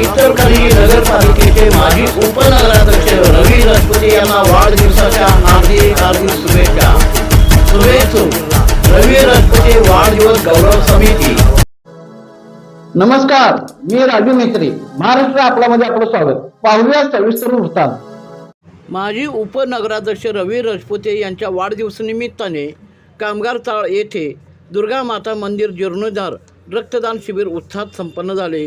इचलकरंजी नगरपालिकेचे माजी उपनगराध्यक्ष रवी राजपुते यांना वाढदिवसाच्या हार्दिक हार्दिक शुभेच्छा. रवी राजपुते वाढदिवस गौरव समिती. नमस्कार मी राजू मेत्री महाराष्ट्र आपल्यामध्ये आपलं स्वागत. पाहूया सविस्तर वृत्तांत. माजी उपनगराध्यक्ष रवी राजपुते यांच्या वाढदिवसानिमित्ताने कामगार चाळ येथे दुर्गा माता मंदिर जीर्णोद्धार रक्तदान शिबिर उत्साहात संपन्न झाले.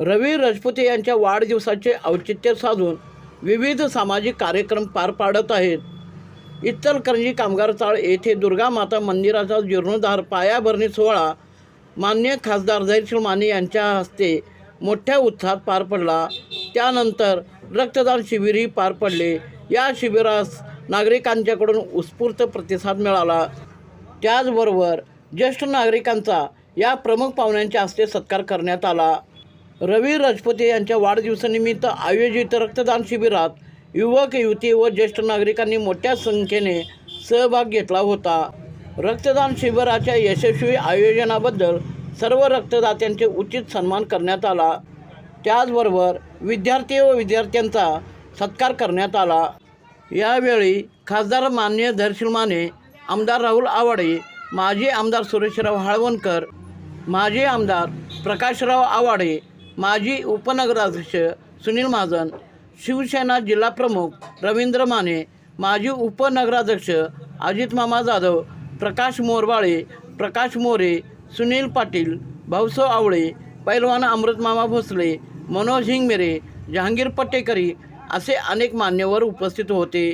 रवी राजपुते यांच्या वाढदिवसाचे औचित्य साधून विविध सामाजिक कार्यक्रम पार पाडत आहेत. इत्तलकरंजी कामगार चाळ येथे दुर्गा माता मंदिराचा जीर्णोद्धार पायाभरणी सोहळा मान्य खासदार धैर्यशील माने यांच्या हस्ते मोठ्या उत्साहात पार पडला. त्यानंतर रक्तदान शिबिरही पार पडले. या शिबिरास नागरिकांच्याकडून उत्स्फूर्त प्रतिसाद मिळाला. त्याचबरोबर ज्येष्ठ नागरिकांचा या प्रमुख पाहुण्यांच्या हस्ते सत्कार करण्यात आला. रवी राजपुते यांच्या वाढदिवसानिमित्त आयोजित रक्तदान शिबिरात युवक युवती व ज्येष्ठ नागरिकांनी मोठ्या संख्येने सहभाग घेतला होता. रक्तदान शिबिराच्या यशस्वी आयोजनाबद्दल सर्व रक्तदात्यांचे उचित सन्मान करण्यात आला. त्याचबरोबर विद्यार्थी व विद्यार्थ्यांचा सत्कार करण्यात आला. यावेळी खासदार मान्य धरशील माने आमदार राहुल आवाडे माजी आमदार सुरेशराव हाळवणकर माजी आमदार प्रकाशराव आवाडे माजी उपनगराध्यक्ष सुनील महाजन शिवसेना जिल्हाप्रमुख रवींद्र माने माजी उपनगराध्यक्ष अजित मामा जाधव प्रकाश मोरबाळे प्रकाश मोरे सुनील पाटील भाऊसो आवळे पैलवान अमृतमामा भोसले मनोज हिंगमेरे जहांगीर पट्टेकरी असे अनेक मान्यवर उपस्थित होते.